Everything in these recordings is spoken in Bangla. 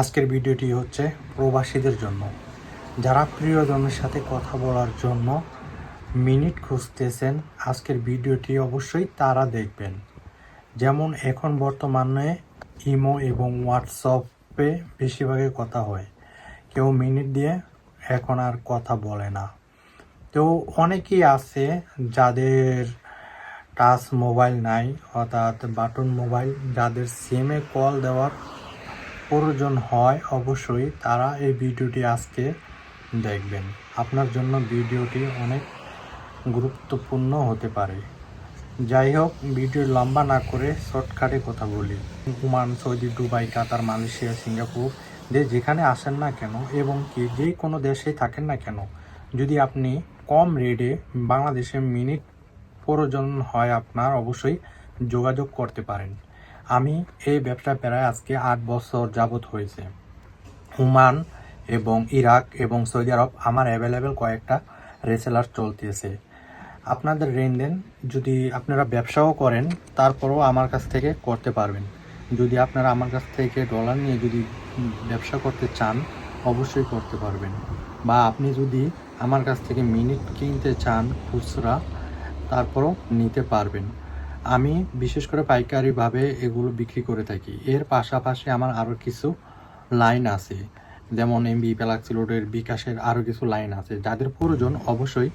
আজকের ভিডিওটি হচ্ছে প্রবাসীদের জন্য। যারা প্রিয়জনের সাথে কথা বলার জন্য মিনিট খুঁজতেছেন, আজকের ভিডিওটি অবশ্যই তারা দেখবেন। যেমন এখন বর্তমানে ইমো এবং হোয়াটসঅ্যাপে বেশিরভাগই কথা হয়। কেউ মিনিট দিয়ে এখন আর কথা বলে না। তো অনেকেই আছে যাদের টাচ মোবাইল নাই, অর্থাৎ বাটন মোবাইল, যাদের সিমে কল দেওয়ার প্রয়োজন হয় অবশ্যই, তারা এই ভিডিওটি আজকে দেখবেন। আপনার জন্য ভিডিওটি অনেক গুরুত্বপূর্ণ হতে পারে। যাই হোক, ভিডিও লম্বা না করে শর্টকাটে কথা বলি। Oman, Saudi, Dubai, Qatar, Malaysia, Singapore, যে যেখানে আসেন না কেন এবং কি যে কোনো দেশে থাকেন না কেন, যদি আপনি কম রেটে বাংলাদেশে মিনিট প্রয়োজন হয় আপনার, অবশ্যই যোগাযোগ করতে পারেন। আমি এই ব্যবসা প্রায় আজকে আট বছর যাবত হয়েছে। ওমান এবং ইরাক এবং সৌদি আরব আমার অ্যাভেলেবেল কয়েকটা রেসেলার চলতেছে। আপনাদের লেনদেন যদি আপনারা ব্যবসাও করেন, তারপরেও আমার কাছ থেকে করতে পারবেন। যদি আপনারা আমার কাছ থেকে ডলার নিয়ে যদি ব্যবসা করতে চান, অবশ্যই করতে পারবেন। বা আপনি যদি আমার কাছ থেকে মিনিট কিনতে চান খুচরা, তারপরও নিতে পারবেন। আমি বিশেষ করে পাইকারিভাবে এগুলো বিক্রি করে থাকি। এর পাশাপাশি আমার আরও কিছু লাইন আছে। যেমন এমবি প্যালাক্সিলোডের বিকাশের আরও কিছু লাইন আছে। যাদের প্রয়োজন অবশ্যই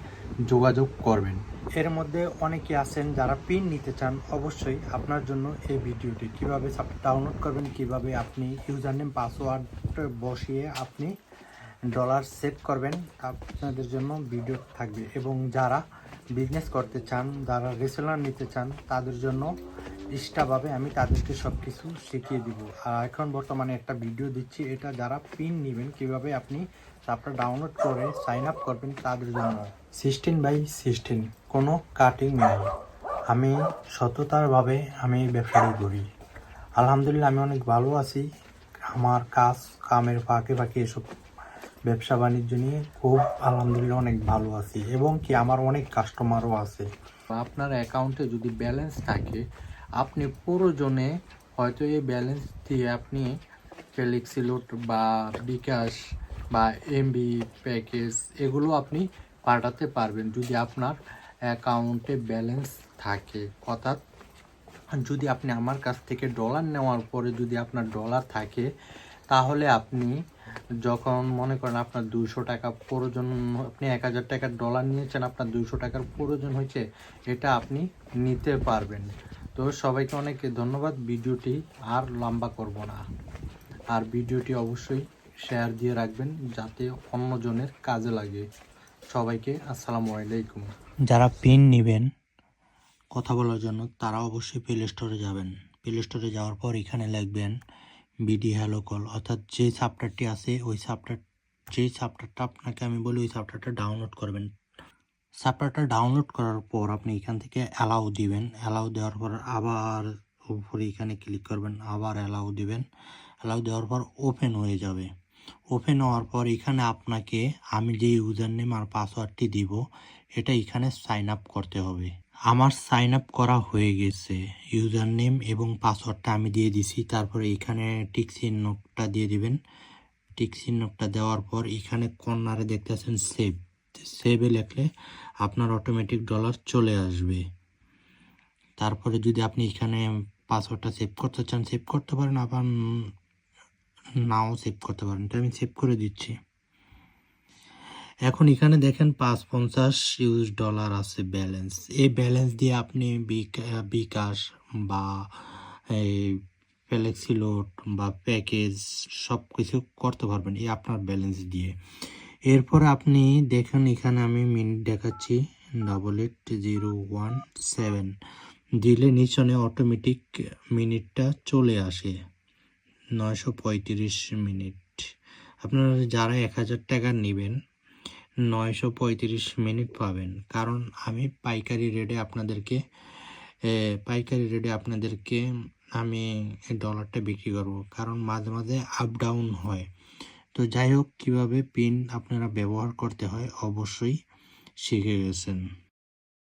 যোগাযোগ করবেন। এর মধ্যে অনেকে আছেন যারা পিন নিতে চান, অবশ্যই আপনার জন্য এই ভিডিওটি কীভাবে ডাউনলোড করবেন, কীভাবে আপনি ইউজার নেম পাসওয়ার্ড বসিয়ে আপনি ডলার সেট করবেন আপনাদের জন্য ভিডিও থাকবে। এবং যারা বিজনেস করতে চান, যারা রেসেলার নিতে চান, তাদের জন্য এক্সট্রাভাবে আমি তাদেরকে সব কিছু শিখিয়ে দিব। আর এখন বর্তমানে একটা ভিডিও দিচ্ছি, এটা যারা পিন নেবেন, কীভাবে আপনি অ্যাপটা ডাউনলোড করে সাইন আপ করবেন তাদের জন্য। সিক্সটিন বাই সিক্সটিন কোনো কাটিং নেই। আমি সততারভাবে আমি ব্যবসাটি করি। আলহামদুলিল্লাহ, আমি অনেক ভালো আছি। আমার কাজ কামের ফাঁকে ফাঁকে এসব ব্যবসা বাণিজ্য নিয়ে খুব আলহামদুলিল্লাহ অনেক ভালো আছি এবং কি আমার অনেক কাস্টমারও আছে। আপনার অ্যাকাউন্টে যদি ব্যালেন্স থাকে, আপনি প্রয়োজনে হয়তো এই ব্যালেন্স দিয়ে আপনি ফেলিক্সিলোট বা বিকাশ বা এমবি প্যাকেজ এগুলো আপনি পাঠাতে পারবেন যদি আপনার অ্যাকাউন্টে ব্যালেন্স থাকে। অর্থাৎ যদি আপনি আমার কাছ থেকে ডলার নেওয়ার পরে যদি আপনার ডলার থাকে, তাহলে আপনি যখন মনে করেন আপনার দুইশো টাকা প্রয়োজন, আপনি এক হাজার টাকার ডলার নিয়েছেন, আপনার দুইশো টাকার প্রয়োজন হয়েছে, এটা আপনি নিতে পারবেন। তো সবাইকে অনেক ধন্যবাদ, ভিডিওটি আর লম্বা করব না। আর ভিডিওটি অবশ্যই শেয়ার দিয়ে রাখবেন, যাতে অন্যজনের কাজে লাগে। সবাইকে আসসালামু আলাইকুম। যারা পিন নেবেন, কথা বলার জন্য তারা অবশ্যই প্লে স্টোরে যাবেন। প্লে স্টোরে যাওয়ার পর এখানে লিখবেন বিডি হ্যালো কল। অর্থাৎ যে সফটওয়্যারটি আছে, ওই সফটওয়্যার যে সফটওয়্যারটা আপনাকে আমি বলি, ওই সফটওয়্যারটা ডাউনলোড করবেন। সফটওয়্যারটা ডাউনলোড করার পর আপনি এখান থেকে অ্যালাউ দিবেন। অ্যালাউ দেওয়ার পর আবার উপরে এখানে ক্লিক করবেন, আবার অ্যালাউ দিবেন। অ্যালাউ দেওয়ার পর ওপেন হয়ে যাবে। ওপেন হওয়ার পর এখানে আপনাকে আমি যে ইউজার নেম আর পাসওয়ার্ডটি দিব, এটা এখানে সাইন আপ করতে হবে। আমার সাইন আপ করা হয়ে গেছে। ইউজার নেম এবং পাসওয়ার্ডটা আমি দিয়ে দিছি। তারপরে এখানে টিক চিহ্নটা দিয়ে দিবেন। টিক চিহ্নটা দেওয়ার পর এখানে কর্নারে দেখতে দেখতেছেন সেভ সেভে লিখলে আপনার অটোমেটিক ডলার চলে আসবে। তারপরে যদি আপনি এখানে পাসওয়ার্ডটা সেভ করতে চান সেভ করতে পারেন, আবার নাও সেভ করতে পারেন। এটা আমি সেভ করে দিচ্ছি। এখন এখানে দেখেন পাঁচ পঞ্চাশ ইউজ ডলার আছে ব্যালেন্স। এই ব্যালেন্স দিয়ে আপনি বিকা- বিকাশ বা এই ফ্লেক্সিলোড বা প্যাকেজ সব কিছু করতে পারবেন এই আপনার ব্যালেন্স দিয়ে। এরপর আপনি দেখেন এখানে আমি মিনিট দেখাচ্ছি double eight zero one seven দিলে নিচনে অটোমেটিক মিনিটটা চলে আসে, নয়শো পঁয়ত্রিশ মিনিট। আপনারা যারা এক হাজার টাকা নেবেন নয়শো পঁয়ত্রিশ মিনিট পাবেন। কারণ আমি পাইকারি রেটে আপনাদেরকে পাইকারি রেটে আপনাদেরকে আমি ডলারটা বিক্রি করব। কারণ মাঝে মাঝে আপ ডাউন হয়। তো যাই হোক, কীভাবে পিন আপনারা ব্যবহার করতে হয় অবশ্যই শিখে গেছেন।